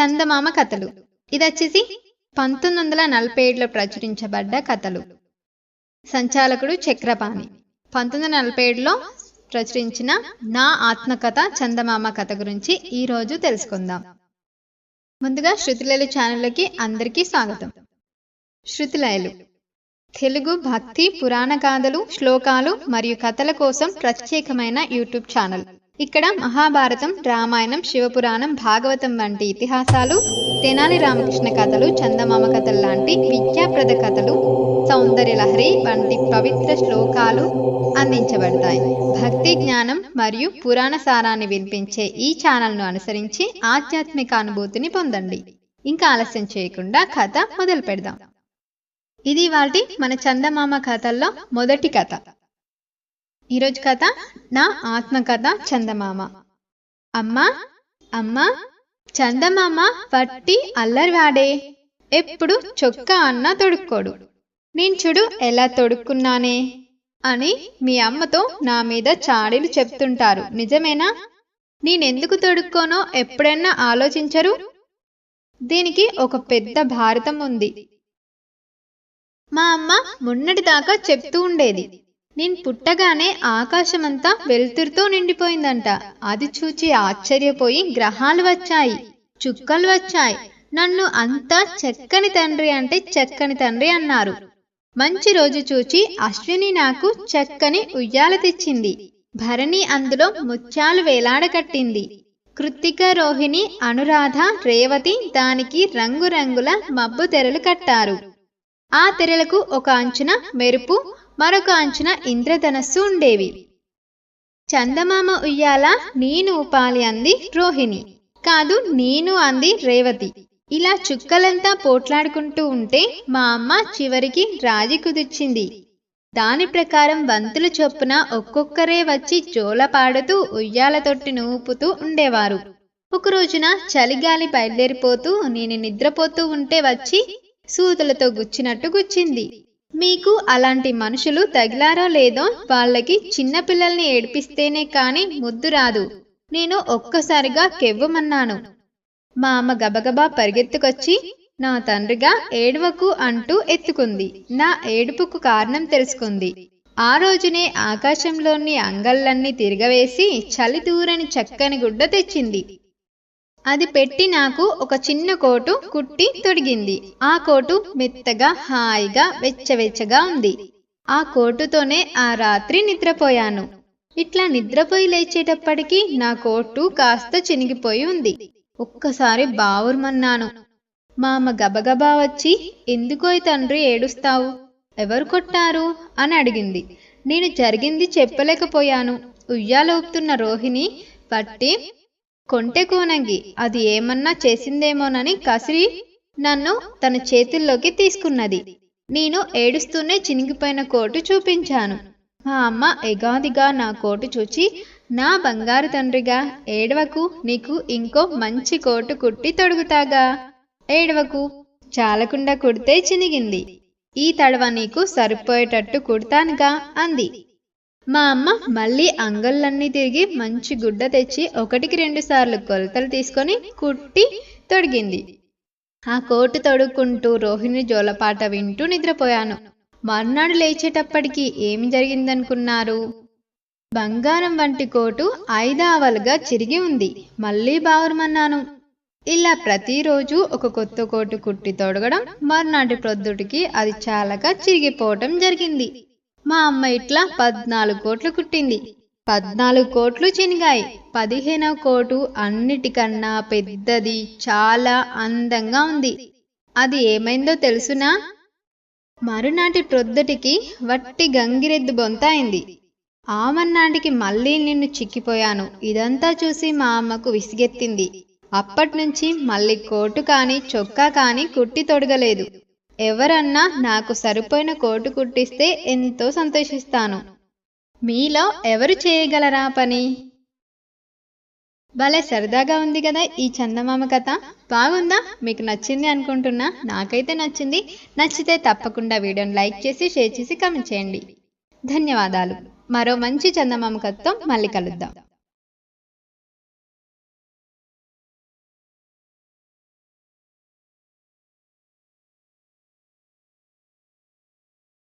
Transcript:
చందమామ కథలు. ఇది వచ్చేసి పంతొమ్మిది వందల నలభై ఏడులో ప్రచురించబడ్డ కథలు. సంచాలకుడు చక్రపాణి. పంతొమ్మిది వందల నలభై ఏడులో ప్రచురించిన నా ఆత్మకథ చందమామ కథ గురించి ఈ రోజు తెలుసుకుందాం. ముందుగా శృతిలయలు ఛానల్కి అందరికీ స్వాగతం. శృతిలయలు. తెలుగు భక్తి పురాణ గాథలు శ్లోకాలు మరియు కథల కోసం ప్రత్యేకమైన యూట్యూబ్ ఛానల్. ఇక్కడ మహాభారతం రామాయణం శివపురాణం భాగవతం వంటి ఇతిహాసాలు తెనాలి రామకృష్ణ కథలు చందమామ కథలు లాంటి విద్యాప్రద కథలు సౌందర్యలహరి వంటి పవిత్ర శ్లోకాలు అందించబడతాయి. భక్తి జ్ఞానం మరియు పురాణ సారాన్ని వినిపించే ఈ ఛానల్ను అనుసరించి ఆధ్యాత్మిక అనుభూతిని పొందండి. ఇంకా ఆలస్యం చేయకుండా కథ మొదలు పెడదాం. ఇది వాటి మన చందమామ కథల్లో మొదటి కథ. ఈరోజు కథ నా ఆత్మకథ చందమామ. అమ్మా అమ్మా చందమామ పట్టి అల్లరివాడే. ఎప్పుడు చొక్కా అన్న తొడుక్కోడు. నేను చూడు ఎలా తొడుక్కున్నానే అని మీ అమ్మతో నా మీద చాడీలు చెప్తుంటారు. నిజమేనా? నేనెందుకు తొడుక్కోనో ఎప్పుడైనా ఆలోచించరు? దీనికి ఒక పెద్ద భారతం ఉంది. మా అమ్మ మొన్నటిదాకా చెప్తూ ఉండేది. నేను పుట్టగానే ఆకాశమంతా వెలుతురుతో నిండిపోయిందంట. అది చూచి ఆశ్చర్యపోయి గ్రహాలు వచ్చాయి. చుక్కలు వచ్చాయి. నన్ను అంతా చక్కని తండ్రి అంటే చక్కని తండ్రి అన్నారు. మంచి రోజు చూచి అశ్విని నాకు చక్కని ఉయ్యాల తెచ్చింది. భరణి అందులో ముత్యాలు వేలాడకట్టింది. కృత్తిక రోహిణి అనురాధ రేవతి దానికి రంగురంగుల మబ్బు తెరలు కట్టారు. ఆ తెరలకు ఒక అంచున మెరుపు మరొక అంచున ఇంద్రధనస్సు ఉండేవి. చందమామ ఉయ్యాల నేను ఉపాలి అంది రోహిణి. కాదు నేను అంది రేవతి. ఇలా చుక్కలంతా పోట్లాడుకుంటూ ఉంటే మా అమ్మ చివరికి రాజీ కుదిర్చింది. దాని ప్రకారం వంతుల చొప్పున ఒక్కొక్కరే వచ్చి జోల పాడుతూ ఉయ్యాల తొట్టి నూపుతూ ఉండేవారు. ఒక రోజున చలిగాలి బయలుదేరిపోతూ నేను నిద్రపోతూ ఉంటే వచ్చి సూదులతో గుచ్చినట్టు గుచ్చింది. మీకు అలాంటి మనుషులు తగిలారో లేదో వాళ్ళకి చిన్నపిల్లల్ని ఏడిపిస్తేనే కాని ముద్దు రాదు. నేను ఒక్కసారిగా కెవ్వమన్నాను. మా అమ్మ గబగబా పరిగెత్తుకొచ్చి నా తండ్రిగా ఏడవకు అంటూ ఎత్తుకుంది. నా ఏడుపుకు కారణం తెలుసుకుంది. ఆ రోజునే ఆకాశంలోని అంగళ్ళన్నీ తిరగవేసి చలి దూరని చక్కని గుడ్డ తెచ్చింది. అది పెట్టి నాకు ఒక చిన్న కోటు కుట్టి తొడిగింది. ఆ కోటు మెత్తగా హాయిగా వెచ్చవెచ్చగా ఉంది. ఆ కోటుతోనే ఆ రాత్రి నిద్రపోయాను. ఇట్లా నిద్రపోయి లేచేటప్పటికీ నా కోటు కాస్త చినిగిపోయి ఉంది. ఒక్కసారి బావురమన్నాను. మా అమ్మ గబగబా వచ్చి ఎందుకోయ్ తండ్రి ఏడుస్తావు? ఎవరు కొట్టారు? అని అడిగింది. నేను జరిగింది చెప్పలేకపోయాను. ఉయ్యాలూపుతున్న రోహిణి పట్టి కొంటె కోనంగి అది ఏమన్నా చేసిందేమోనని కసిరి నన్ను తన చేతుల్లోకి తీసుకున్నది. నేను ఏడుస్తూనే చినిగిపోయిన కోటు చూపించాను. మా అమ్మ ఎగాదిగా నా కోటు చూచి నా బంగారు తండ్రిగా ఏడవకు నీకు ఇంకో మంచి కోటు కుట్టి తొడుగుతాగా. ఏడవకు. చాలకుండా కుడితే చినిగింది. ఈ తడవ నీకు సరిపోయేటట్టు కుడతానుగా అంది. మా అమ్మ మళ్ళీ అంగళ్ళన్నీ తిరిగి మంచి గుడ్డ తెచ్చి ఒకటికి రెండు సార్లు కొలతలు తీసుకొని కుట్టి తొడిగింది. ఆ కోటు తొడుక్కుంటూ రోహిణి జోలపాట వింటూ నిద్రపోయాను. మర్నాడు లేచేటప్పటికి ఏమి జరిగిందనుకున్నారు? బంగారం వంటి కోటు ఐదావలుగా చిరిగి ఉంది. మళ్ళీ బావురమన్నాను. ఇలా ప్రతిరోజు ఒక కొత్త కోటు కుట్టి తొడగడం మర్నాటి ప్రొద్దుటికి అది చాలక చిరిగిపోవటం జరిగింది. మా అమ్మ ఇట్లా పద్నాలుగు కోట్లు కుట్టింది. పద్నాలుగు కోట్లు చినిగాయి. పదిహేనవ కోటు అన్నిటికన్నా పెద్దది చాలా అందంగా ఉంది. అది ఏమైందో తెలుసునా? మరునాటి ప్రొద్దుటికి వట్టి గంగిరెద్దు బొంత అయింది. ఆమన్నాటికి మళ్ళీ నిన్ను చిక్కిపోయాను. ఇదంతా చూసి మా అమ్మకు విసిగెత్తింది. అప్పట్నుంచి మళ్ళీ కోటు కాని చొక్కా కాని కుట్టి తొడగలేదు. ఎవరన్నా నాకు సరిపోయిన కోటు కుట్టిస్తే ఎంతో సంతోషిస్తాను. మీలో ఎవరు చేయగలరా పని? భలే సరదాగా ఉంది కదా ఈ చందమామ కథ. బాగుందా? మీకు నచ్చింది అనుకుంటున్నా? నాకైతే నచ్చింది. నచ్చితే తప్పకుండా వీడియోని లైక్ చేసి షేర్ చేసి కమెంట్ చేయండి. ధన్యవాదాలు. మరో మంచి చందమామ కథతో మళ్ళీ కలుద్దాం.